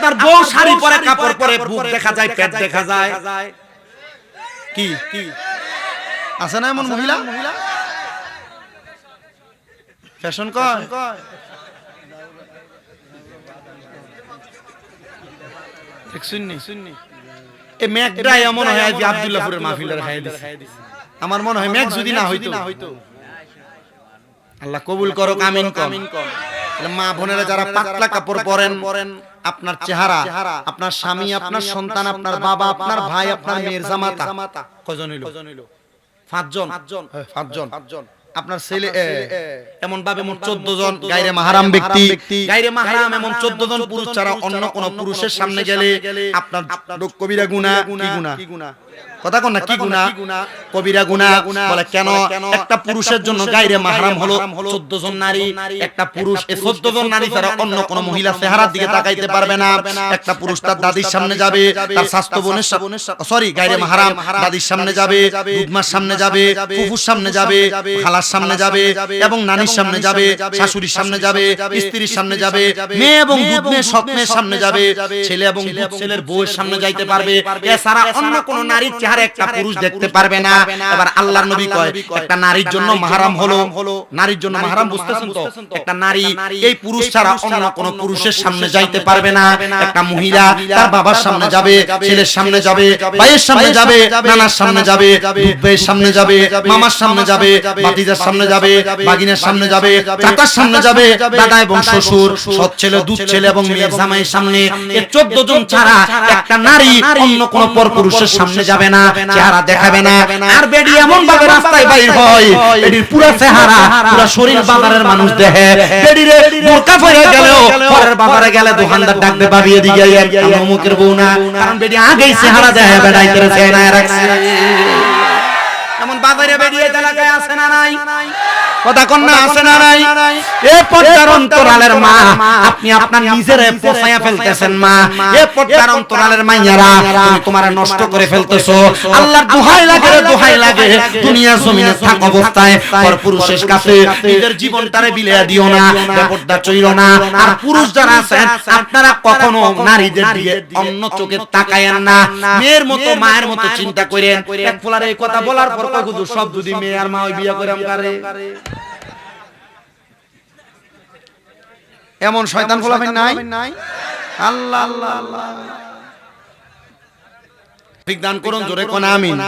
আপনার বউ শাড়ি পরে কাপড় পরে বুক দেখা যায় পেট দেখা যায়। কি কি? আছে না এমন মহিলা? ফ্যাশন কয় এমন হয় আব্দুল্লাহপুরের মাহফিলের খাইয়ে দিছে। আমার মনে হয় মেঘ যদি না হইতো। আল্লাহ কবুল করো কামিন কামিন মা বোনেরা যারা পাতলা কাপড় পরেন আপনার চেহারা আপনার স্বামী আপনার সন্তান আপনার বাবা আপনার ভাই আপনার মেয়ের জামাতা। কজন হইল? পাঁচজন। পাঁচজন। পাঁচজন। আপনার ছেলে এমন ভাবে মোট চোদ্দ জন গাইরে মাহারাম ব্যক্তি গাইরে মাহারাম এমন চোদ্দ জন পুরুষ ছাড়া অন্য কোন পুরুষের সামনে গেলে আপনার কবিরা গুণা? কি গুণা? কথা কোন না কি গুণা কবিরা গুণা বলে কেন? একটা পুরুষের জন্য গাইরে মাহারাম হলো চোদ্দ জন নারী। একটা পুরুষ এই চোদ্দ জন নারী ছাড়া অন্য কোন মহিলা চেহারার দিকে তাকাইতে পারবে না। একটা পুরুষ তার দাদির সামনে যাবে তার স্বাস্থ্য বোনের সরি গাইরে মাহারাম দাদির সামনে যাবে দুধমার সামনে যাবে ফুফুর সামনে যাবে খালার সামনে যাবে এবং নানির সামনে যাবে শাশুড়ির সামনে যাবে। স্ত্রীর সামনে যাবে মেয়ে এবং দুধ মেয়ে সৎ মেয়ের সামনে যাবে। ছেলে এবং ছেলের বউয়ের সামনে যাইতে পারবে এছাড়া অন্য কোন নারীর চেহারা একটা পুরুষ দেখতে পারবে না। এবার আল্লাহর নবী কয় একটা নারীর জন্য মাহারাম হলো। নারীর জন্য মাহারাম বুঝতেছেন তো? একটা নারী এই পুরুষ ছাড়া অন্য কোন পুরুষের সামনে যাইতে পারবে না। একটা মহিলা তার বাবার সামনে যাবে ছেলের সামনে যাবে ভাইয়ের সামনে যাবে নানার সামনে যাবে ভাইয়ের সামনে যাবে মামার সামনে যাবে ভাতিজার সামনে যাবে বাগিনের সামনে যাবে চাচার সামনে যাবে দাদা এবং শ্বশুর সৎ ছেলে দুধ ছেলে এবং মেয়ের জামাইয়ের সামনে এই চোদ্দ জন ছাড়া একটা নারী অন্য কোন পর পুরুষের সামনে যাবে না চেহারা দেখাবে না। আর বেডি এমন ভাবে রাস্তায় বাইর হয় বেডির পুরো চেহারা পুরো শরীর বাজারের মানুষ দেখে বেডিরে বোরকা পরে গেলেও পরের বাজারে গেলে দোকানদার ডাকবে ভাবি এদিকে আয়, আমি অমুকের বউ না কারণ বেডি আগেই চেহারা দেখে বেড়াই করে চেহারা রাখছে এমন বাজারে বেরিয়ে এলাকায় আছে না নাই? কথা কন্যা আছে না নাই? এ পদ্মার অন্তরালের মা আপনি আপনার নিজের পোষায়া ফেলতেছেন মা। এ পদ্মার অন্তরালের মাইয়ারা তুমি তোমার নষ্ট করে ফেলতেছো। আল্লাহর দোহাই লাগে দোহাই লাগে। দুনিয়া জমিনে থাক অবস্থায় পর পুরুষের কাছে নিজের জীবনটারে বিলিয়ে দিও না পর্দা চইল না। আর পুরুষ যারা আছেন আপনারা কখনো নারীদের দিকে অন্য চোখে তাকায়েন না। মেয়ের মতো মায়ের মতো চিন্তা করেন। এক ফোলার এই কথা বলার পর কয় হুজুর সব যদি মেয়ে আর মা বিয়ে করে আমকারে। এমন শয়তান ফোলাবেন নাই? আল্লাহ আল্লাহ আল্লাহ। বিজ্ঞান করুন জোরে কোন আমিন।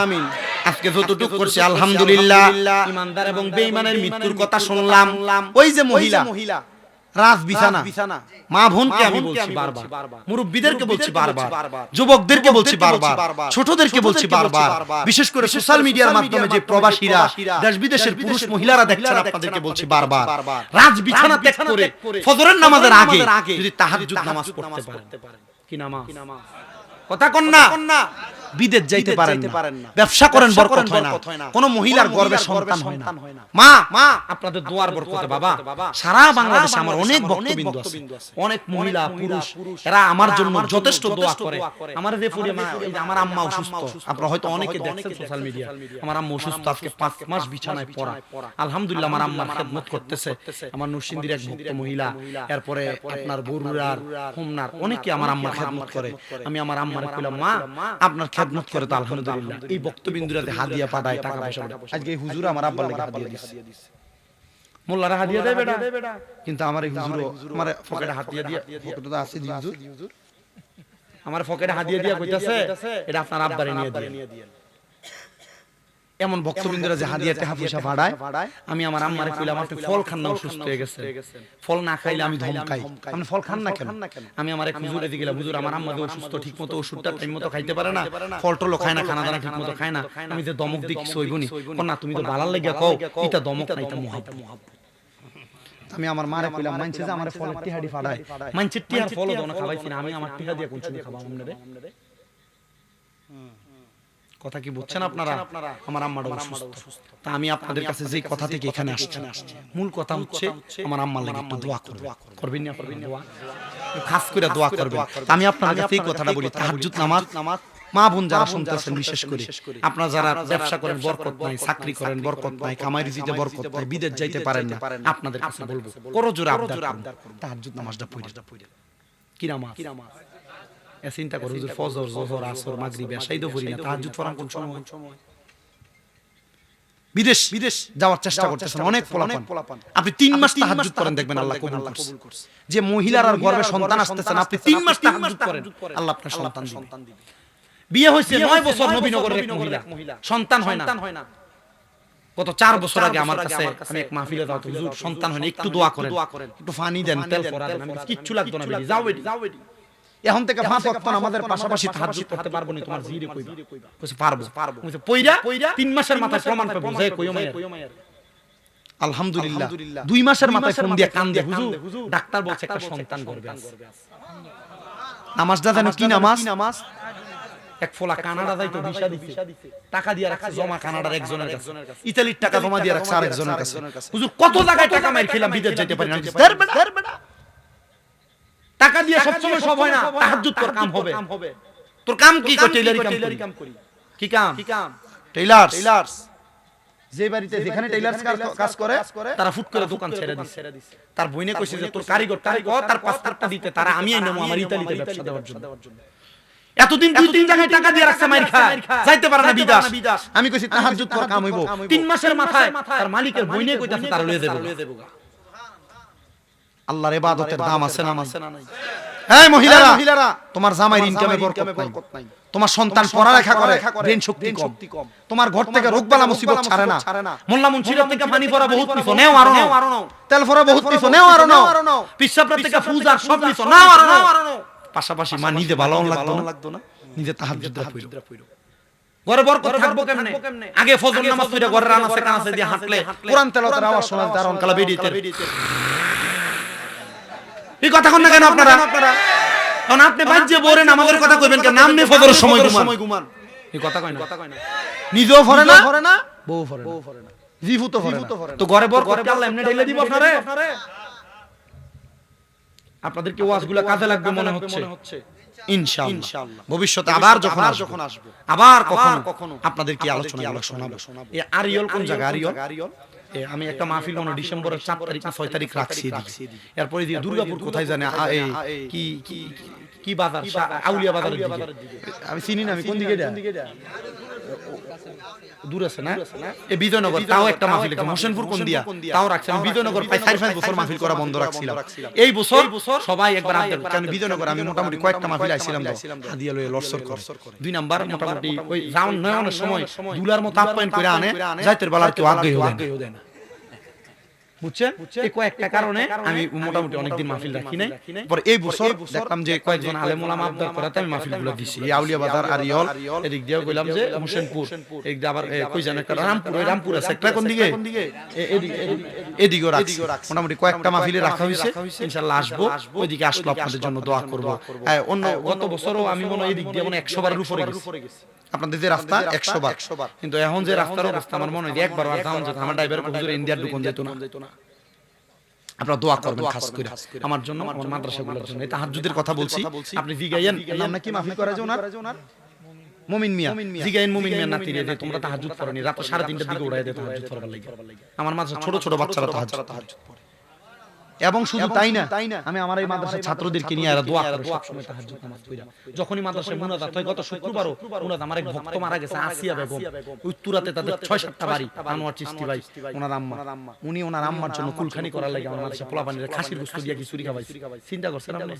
আজকে যতটুকু করছি আলহামদুলিল্লাহ। ইমানদার এবং বেঈমানের মৃত্যুর কথা শুনলাম। ওই যে মহিলা। মহিলা। রাজ বিছানা। মা বোনকে আমি বলছি বারবার। মুরব্বীদেরকে বলছি বারবার। যুবকদেরকে বলছি বারবার। ছোটদেরকে বলছি বারবার। বিশেষ করে সোশ্যাল মিডিয়ার মাধ্যমে যে প্রবাসীরা দেশ বিদেশের পুরুষ মহিলারা দেখছেন আপনাদেরকে বলছি বারবার। রাজ বিছানা ত্যাগ করে ফজরের নামাজের আগে যদি তাহাজ্জুদ নামাজ পড়তে পারেন। কি নামাজ? কথা কন না। বিদেশ যাইতে পারেন না। ব্যবসা করেন বরকত হয় না। কোন মহিলার গর্বে সন্তান হয় না। মা মা আপনাদের দোয়ার বরকতে বাবা। সারা বাংলাদেশে আমার অনেক ভক্তবিন্দু আছে। অনেক মহিলা পুরুষ। এরা আমার জন্য যথেষ্ট দোয়া করে। আমার রেফুরে মা এই যে আমার আম্মা অসুস্থ। আপনারা হয়তো অনেকে দেখছেন সোশ্যাল মিডিয়া আমার আম্মা অসুস্থ আজকে পাঁচ মাস বিছানায় পড়া। আলহামদুলিল্লাহ আমার আম্মার খেদমত করতেছে আমার নরসিংদীর এক ভক্ত মহিলা এরপরে আপনার বরুরার হোমনার অনেকে আমার আম্মার খেদমত করে আমি আমার আম্মার কইলাম মা আপনার খেদমত করে তো আলহামদুলিল্লাহ। এই বক্তবিন্দুরাতে হাদিয়া পাঠায় টাকা পয়সা আজকে এই হুজুর আমার আব্বার লেগে হাদিয়া দিচ্ছে মোল্লারা হাদিয়া দেয় বেটা। কিন্তু আমার এই হুজুর আমার পকেটে হাদিয়া দিয়া পকেটে তো আছে হুজুর। আমার পকেটে হাদিয়া দিয়া কইতাছে এটা আপনার আব্বারে নিয়ে দিয়ে এমন ভক্তবৃন্দরা যে হাদিয়া টাকা পয়সা পাঠায় আমি আমার আম্মারে কইলাম আপনি ফল খান না অসুস্থ হয়ে গেছে। ফল না খাইলে আমি ধমকাই। আপনি ফল খান না কেন? আমি আমার এক হুজুরে দিয়ে গেলাম হুজুর আমার আম্মা যে অসুস্থ ঠিক মতো ওষুধটা টাইম মতো খাইতে পারে না। ফল টল খায় না খানা দানা ঠিক মতো খায় না। আমি যে দমক দিই কিছু হইবনি না তুমি তো বালার লাগিয়া কও এটা দমক না এটা মুহাব্বত আমি আমার মারে কইলাম মানছে যে আমার ফলের টিহাডি ফাড়ায়। মানছে টিহার ফল দন খাবাইছি না আমি আমার টিহা দিয়া কোনছি খাবা আমনে কথা কি বুঝছেন আপনারা? আমার আম্মাটা অসুস্থ তা আমি আপনাদের কাছে যে কথা থেকে এখানে আসছি। মূল কথা হচ্ছে আমার আম্মার লাগি একটু দোয়া করবেন। করবেন। না করবেন দোয়া? খাস করে দোয়া করবেন। আমি আপনাদের কাছে এই কথাটা বলি তাহাজ্জুদ নামাজ নামাজ মা বোন যারা শুনতেছেন বিশেষ করে। আপনারা যারা ব্যবসা করেন বরকত নাই চাকরি করেন বরকত নাই কামাই রুজিতে বরকত নাই বিদেশ যাইতে পারেন না। আপনাদের কাছে বলব করো জোরে আবদার করুন। তাহাজ্জুদ নামাজটা পড়ে। কি নামাজ চিন্তা করো হুজুর ফজর জোহর আসর মাগরিব এশাই তো পড়ি না তাহাজ্জুদ কোন সময় বিদেশ বিদেশ যাওয়ার চেষ্টা করতেছেন অনেক পোলাপান আপনি তিন মাস তাহাজ্জুদ করেন দেখবেন আল্লাহ কবুল করছে যে মহিলার আর গর্ভে সন্তান আসতেছেন আপনি তিন মাস তাহাজ্জুদ করেন আল্লাহ আপনার সন্তান দিবেন বিয়ে হয়েছে নয় বছর নবীনগরের এক মহিলা সন্তান হয় না গত চার বছর আগে আমার কাছে আমি এক মাহফিলে দাও হুজুর সন্তান হয় না একটু দোয়া করেন একটু ফানি দেন তেল দেন কিচ্ছু লাগতো না যাও যাও এখন থেকে পাঁচ ওয়াক্ত আমাদের পাশাপাশি তাহাজ্জুদ করতে পারব না তোমার জিরে কইবা কইছে পারব। পারব। কইছে পইরা? তিন মাসের মাথায় প্রমাণ পাবো যে কইও মায়ের। আলহামদুলিল্লাহ। দুই মাসের মাথায় ফোন দিয়ে কান দিয়ে হুজুর ডাক্তার বলছে একটা সন্তান গর্ভে আছে। নামাজটা জানো কি নামাজ? নামাজ? এক ফোলা কানাডা যাইতো ভিসা দিছে। টাকা দিয়ে রাখছে জমা কানাডার একজনের কাছে। ইতালির টাকা জমা দিয়ে রাখছে আরেকজনের কাছে। হুজুর কত জায়গায় টাকা মাইর খেলাম বিদেশ যেতে পারি না। টাকা দিয়ে সব সময় সব হয় না। তাহাজ্জুদ তোর কাম হবে। তোর কাম কি? কই টেইলারি কাম করি? কি কাম? কি কাম? টেইলার টেইলার্স যে বাড়িতে যেখানে টেইলার্স কাজ করে তারা ফুট করে দোকান ছেড়ে দিছে। তার বইনে কইছে যে তোর কারিগর কারিগর তার পাসপোর্টটা দিতে তারা আমি নেব আমার ইতালিতে ব্যবসা দেওয়ার জন্য। এতদিন দুই তিন জায়গায় টাকা দিয়ে রাখছে মাইর খায় যাইতে পারে না বিদাস। আমি কইছি তাহাজ্জুদ তোর কাম হইব তিন মাসের মাথায় তার মালিকের বইনে কইতাছে তার লয়ে দেব আল্লাহর ইবাদতের দাম আছে না নাই? এই মহিলারা মহিলারা। তোমার জামাইর ইনকামে বরকত নাই তোমার সন্তান পড়ালেখা করে ব্রেন শক্তি কম। তোমার ঘর থেকে রোগবালা মুসিবত ছাড়ে না। মোল্লা মুন্সিরা থেকে পানি পড়া বহুত পিছো নেও আরও নাও। তেল ফরা বহুত পিছো নেও আরও নাও পিসাবরা থেকে ফুজার সব পিছো নাও আরও নাও পাশাপাশি মা নিজে ভালো লাগতো না। নিজে তাহাজ্জুদ পড়ো ঘরে বরকত থাকব কেমনে? আগে ফজর নামাজ পড়ে ঘরে রান আছে কান আছে দিয়ে হাঁটলে। কোরআন তেলাওয়াতের আওয়াজ শোনা যায় আর কালা বেরিয়েতে এই কথা কোন না কেন আপনারা? কারণ আপনি বাজ্যে বলেন আমাদের কথা কইবেন কেন? নাম নেই ফজরের সময় ঘুমান। এই কথা কয় না। নিজেও ফরে না? ফরে না? বউ ফরে বউ ফরে না। জিফু তো ফরে না। তো ঘরে বর করে আল্লাহ এমনি ঢেলে দিব আপনারে? আপনাদের কি ওয়াজগুলো কাজে লাগবে মনে হচ্ছে? ইনশাআল্লাহ। ভবিষ্যতে আবার যখন যখন আসব। আবার কখনো কখনো। আপনাদের কি আলোচনাগুলো শোনাবো? এই আরিয়ল কোন জায়গা? আরিয়ল? আমি একটা মাহফিল মনে ডিসেম্বরের চার তারিখ না ছয় তারিখ রাখছি এরপরে দিয়ে দুর্গাপুর কোথায় জানে? কি কি কি বাজার? আউলিয়া বাজার আমি চিনি না, আমি কোন দিকে এটা? দূর আছে না? এই বিজয়নগর তাও একটা মাহফিল একটা হোসেনপুর কোন দিয়া? তাও বিজয়নগর প্রায় চার পাঁচ বছর মাহফিল করা বন্ধ রাখছিলাম। এই বছর সবাই একবার কারণ বিজয়নগর? আমি মোটামুটি কয়েকটা মাহফিল আইছিলাম হাদিয়া লয়ে লসর করে। দুই নাম্বার মোটামুটি ওই রাউন্ড নয়নের সময় দুলার মতো আপ্যায়ন করে আনে যাইতের বেলার কেউ আগ্রহী হয় না। বুঝছেন? এই কয়েকটা কারণে আমি মোটামুটি অনেকদিন মাহফিল রাখি নাই। পরে এই বছর দেখলাম যে কয়েকজন আলেম ওলামা আবদার করাতে আমি মাহফিল দিছি। এই আউলিয়া বাজার আর এদিক দিয়েও কইলাম যে হোসেনপুর এদিক দিয়ে আবার কই জানে একটা রামপুর রামপুর আছে একটা কোন দিকে? এ- এদিকে এদিকে- এদিকেও রাখছি। মোটামুটি কয়েকটা মাহফিলে রাখা হয়েছে। ইনশাআল্লাহ আসব ওইদিকে আসলো আপনাদের জন্য দোয়া করব। হ্যাঁ, অন্য গত বছরও আমি মনে হয় এদিক দিয়ে মনে হয় বারের উপরে গেছি আপনাদের যে রাস্তা একশো বার কিন্তু এখন যে রাস্তার অবস্থা আমার মনে হয় একবার আর আমার ড্রাইভার ইন্ডিয়ার দোকান যেত না আপনারা দোয়া করবেন খাস করে। আমার জন্য আমার মাদ্রাসাগুলোর জন্য এটা হাজুদের কথা বলছি আপনি জিগাইয়েন নাম নাকি মাফি করে যায় ওনার? মুমিন মিয়া। জিগাইন মুমিন মিয়া। নাতি রে তোমরা তাহাজ্জুদ পড়নি রাত 3:30টার দিকে তাহাজ্জুদ পড়বার লাগি আমার মাঝে ছোট ছোট বাচ্চারা তাহাজ্জুদ পড়ে। এবং শুধু তাই না আমি আমার এই মাদ্রাসার ছাত্রদেরকে নিয়ে এরা দোয়া করে সবসময় তাহাজ্জুদ নামাজ পড়া। যখনই মাদ্রাসায় মুনাজাত হয় গত শুক্রবারও মুনাজাত আমার এক ভক্ত মারা গেছে আসিয়া বেগম। উত্তরাতে তাদের ছয় সাতটা বাড়ি আনোয়ার চিস্তি ভাই ওনার আম্মা। উনি ওনার আম্মার জন্য কুলখানি করার লাগে আমার মাদ্রাসা পোলাপানির খাসির গোস্ত দিয়ে কি চুরি খাওয়াই চিন্তা করছেন আপনি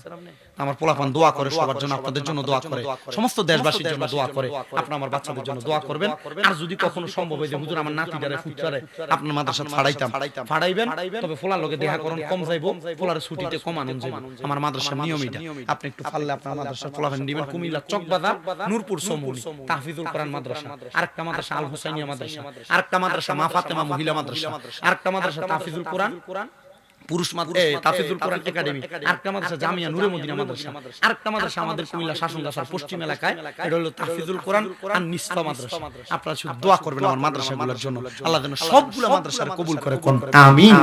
আমার পোলাপান দোয়া করে সবার জন্য আপনাদের জন্য দোয়া করে। সমস্ত দেশবাসীর জন্য দোয়া করে। আপনার আমার বাচ্চাদের জন্য দোয়া করবেন। আর যদি কখনো সম্ভব হয় যে হুজুর আমার নাতিটারে ফুটছারে আপনার মাদ্রাসা ফাড়াইতাম ফাড়াইবেন তবে ফোলার লোকে দেখা করুন কম যাইবো ফোলার ছুটিতে কম আনন্দ আমার মাদ্রাসার নিয়ম এটা আপনি একটু পারলে আপনার মাদ্রাসা দিবেন কুমিল্লা চকবাজার নূরপুর সমুনি তাহফিজুল কোরআন মাদ্রাসা। আরেকটা মাদ্রাসা আল হুসাইনিয়া মাদ্রাসা আরেকটা মাদ্রাসা মা ফাতেমা মহিলা মাদ্রাসা। আরেকটা মাদ্রাসা তাহফিজুল কোরআন। পুরুষ মাদ্রাসা তাফিজুল কোরআন একাডেমি। আরেকটা মাদ্রাসা জামিয়া নূরে মদিনা মাদ্রাসা। আরেকটা মাদ্রাসা আমাদের কুমিল্লা শাসন দাসার পশ্চিম এলাকায়। এটা হলো তাফিজুল কোরআন আর নিসফা মাদ্রাসা। আপনারা শুধু দোয়া করবেন আমার মাদ্রাসাগুলোর জন্য। আল্লাহ যেন সবগুলো মাদ্রাসার কবুল করে কোন আমিন